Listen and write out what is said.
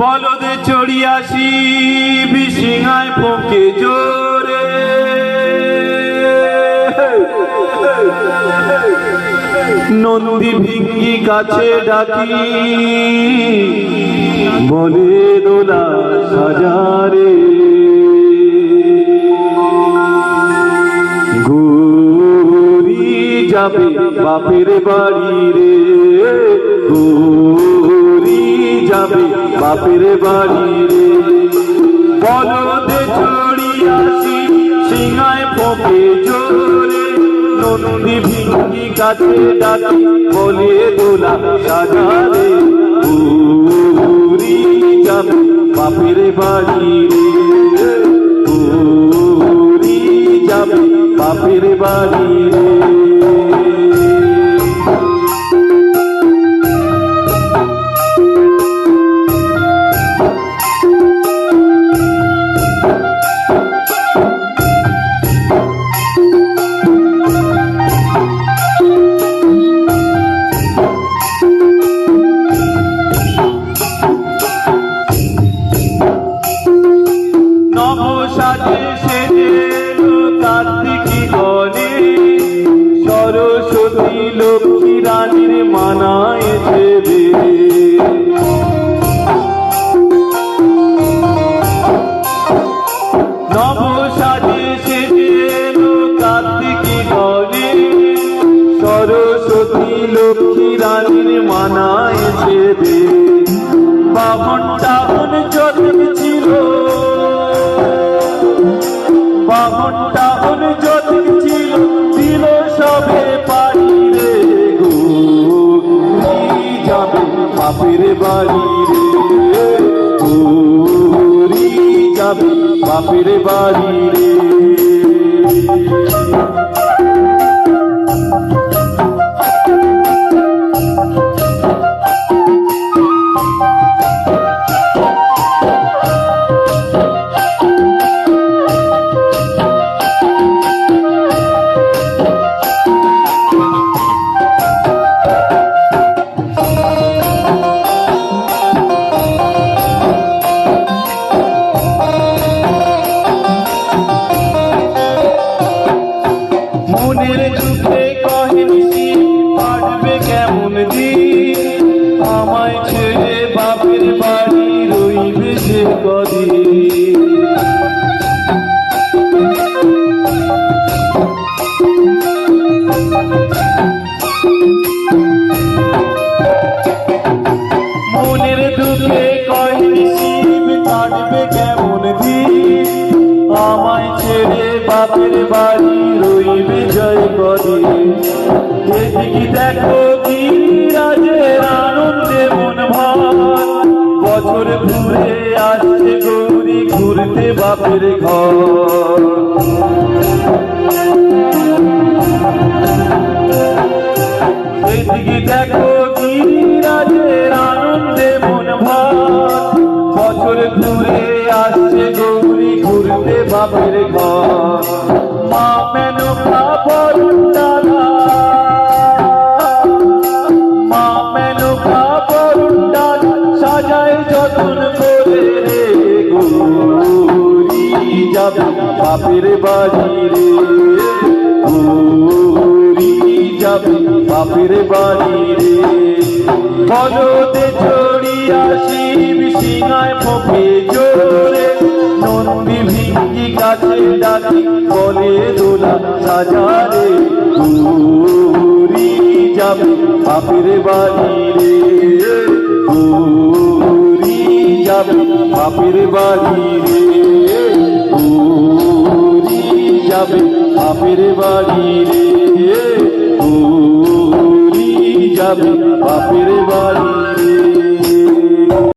বলদে চড়িয়াছি বিশিঙায় ফোঁকে জোরে। নন্দী ভিঙ্গি কাছে ডাকি, বলে দোলা সাজারে। গৌরী যাবে বাপের বাড়ি রে গৌরী যাবে বাপের বাড়ি রে। বলদে চড়িয়াছি সিংহায় ফোঁকে জোরে। নন্দী ভিঙ্গি কাছে ডাকি, বলে দোলা সাজারে গৌরী যাবে বাপের বাড়ি রে। গৌরী যাবে বাপের বাড়ি রে। সরস্বতী লক্ষ্মী রানীর মানায় দেবে নব সাজে সেজে কার্তিকী গণে সরস্বতী লক্ষ্মী রানীর মানায় দেবে বামন ছিল বাপের বাড়ি রে পুরি যাবি বাপের বাড়ি রে। বাপের বাড়ি রইবে বিজয় করে এদিকে দেখো কি রাজের আনন্দে মন ভার। বছর ঘুরে আসছে গৌরী ঘুরতে বাপের ঘর। এদিকে দেখো কি রাজের আনন্দে মন ভার। বছর ঘুরে আসছে গৌরী ঘুরতে বাপের ঘর। যাবে বাপের বাড়ি রে গৌরী যাবে বাপের বাড়ি রে বলদে চড়িয়া শিব সিংহায় ফোকে জোরে। নন্দী ভিঙ্গি কাছে ডাকি বলে দোলা সাজারে গৌরী যাবে বাপের বাড়ি রে যাবে বাপের বাড়ি যাবে বাপের বাড়ি রে গৌরী যাবে বাপের বাড়ি।